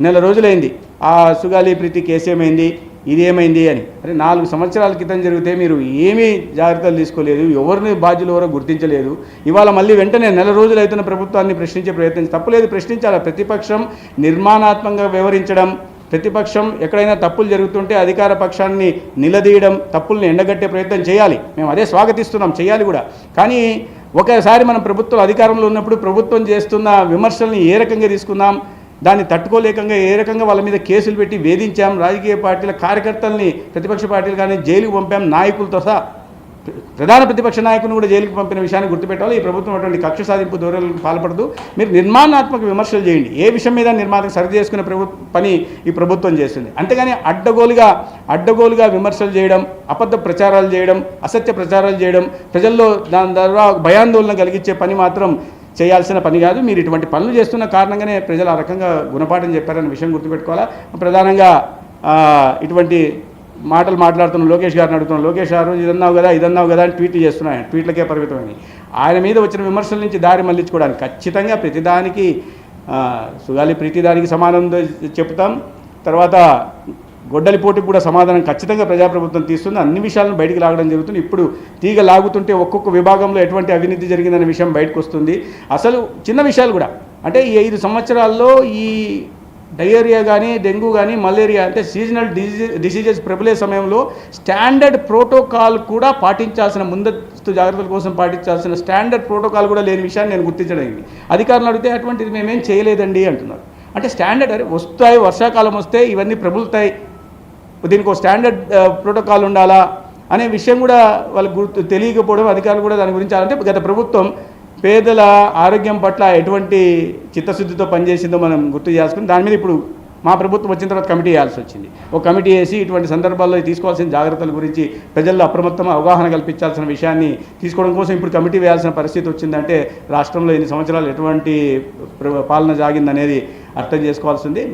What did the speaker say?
నెల రోజులైంది. ఆ సుగాలి ప్రీతి కేసు ఏమైంది? ఇది ఏమైంది అని. అరే నాలుగు సంవత్సరాల క్రితం జరిగితే మీరు ఏమీ జాగ్రత్తలు తీసుకోలేదు ఎవరిని బాధ్యులు ఎవరో గుర్తించలేదు. ఇవాళ మళ్ళీ వెంటనే నెల రోజులు అవుతున్న ప్రభుత్వాన్ని ప్రశ్నించే ప్రయత్నం తప్పులేదు. ప్రశ్నించాలి? ప్రతిపక్షం నిర్మాణాత్మకంగా వివరించడం ప్రతిపక్షం ఎక్కడైనా తప్పులు జరుగుతుంటే అధికార పక్షాన్ని నిలదీయడం తప్పుల్ని ఎండగట్టే ప్రయత్నం చేయాలి. మేము అదే స్వాగతిస్తున్నాం చేయాలి కూడా. కానీ ఒకసారి మనం ప్రభుత్వం అధికారంలో ఉన్నప్పుడు ప్రభుత్వం చేస్తున్న విమర్శల్ని ఏ రకంగా తీసుకుందాం? దాన్ని తట్టుకోలేకంగా ఏ రకంగా వాళ్ళ మీద కేసులు పెట్టి వేధించాం రాజకీయ పార్టీల కార్యకర్తల్ని ప్రతిపక్ష పార్టీలు కానీ జైలుకు పంపాం నాయకులతో సహా ప్రధాన ప్రతిపక్ష నాయకుని కూడా జైలుకు పంపిన విషయాన్ని గుర్తుపెట్టాలి. ఈ ప్రభుత్వం అటువంటి కక్ష సాధింపు ధోరణులకు పాల్పడదు. మీరు నిర్మాణాత్మక విమర్శలు చేయండి. ఏ విషయం మీద నిర్మాణం సరి చేసుకునే పని ఈ ప్రభుత్వం చేస్తుంది. అంతేగాని అడ్డగోలుగా అడ్డగోలుగా విమర్శలు చేయడం అబద్ధ ప్రచారాలు చేయడం అసత్య ప్రచారాలు చేయడం ప్రజల్లో దాని ద్వారా భయాందోళన కలిగించే పని మాత్రం చేయాల్సిన పని కాదు. మీరు ఇటువంటి పనులు చేస్తున్న కారణంగానే ప్రజలు ఆ రకంగా గుణపాఠం చెప్పారనే విషయం గుర్తుపెట్టుకోవాలా? ప్రధానంగా ఇటువంటి మాటలు మాట్లాడుతున్న లోకేష్ గారిని అడుగుతున్నాం. లోకేష్ గారు ఇదన్నావు కదా ఇదన్నావు కదా అని ట్వీట్లు చేస్తున్నాయి ట్వీట్లకే పరిమితమని ఆయన మీద వచ్చిన విమర్శల నుంచి దారి మళ్ళించుకోవడానికి ఖచ్చితంగా ప్రతిదానికి సుగాలి ప్రతిదానికి సమానం చెప్తాం తర్వాత గొడ్డలిపోటు కూడా సమాధానం ఖచ్చితంగా ప్రజాప్రభుత్వం తీస్తుంది. అన్ని విషయాలను బయటికి లాగడం జరుగుతుంది. ఇప్పుడు తీగ లాగుతుంటే ఒక్కొక్క విభాగంలో ఎటువంటి అవినీతి జరిగిందనే విషయం బయటకు వస్తుంది అసలు చిన్న విషయాలు కూడా. అంటే ఈ ఐదు సంవత్సరాల్లో ఈ డయేరియా కానీ డెంగ్యూ కానీ మలేరియా అంటే సీజనల్ డిసీజెస్ ప్రబలే సమయంలో స్టాండర్డ్ ప్రోటోకాల్ కూడా పాటించాల్సిన ముందస్తు జాగ్రత్తల కోసం పాటించాల్సిన స్టాండర్డ్ ప్రోటోకాల్ కూడా లేని విషయాన్ని నేను గుర్తించడానికి అధికారులు అడిగితే అటువంటిది మేమేం చేయలేదండి అంటున్నారు. అంటే స్టాండర్డ్ అరే వస్తాయి వర్షాకాలం వస్తే ఇవన్నీ ప్రబులుతాయి. దీనికి ఒక స్టాండర్డ్ ప్రోటోకాల్ ఉండాలా అనే విషయం కూడా వాళ్ళకి గుర్తు తెలియకపోవడం అధికారులు కూడా దాని గురించి అంటే గత ప్రభుత్వం పేదల ఆరోగ్యం పట్ల ఎటువంటి చిత్తశుద్ధితో పనిచేసిందో మనం గుర్తు చేసుకుని దాని మీద ఇప్పుడు మా ప్రభుత్వం వచ్చిన తర్వాత కమిటీ వేయాల్సి వచ్చింది. ఒక కమిటీ వేసి ఇటువంటి సందర్భాల్లో తీసుకోవాల్సిన జాగ్రత్తల గురించి ప్రజల్లో అప్రమత్తం అవగాహన కల్పించాల్సిన విషయాన్ని తీసుకోవడం కోసం ఇప్పుడు కమిటీ వేయాల్సిన పరిస్థితి వచ్చిందంటే రాష్ట్రంలో ఎన్ని సంవత్సరాలు ఎటువంటి ప్ర- పాలన జాగిందనేది అర్థం చేసుకోవాల్సింది.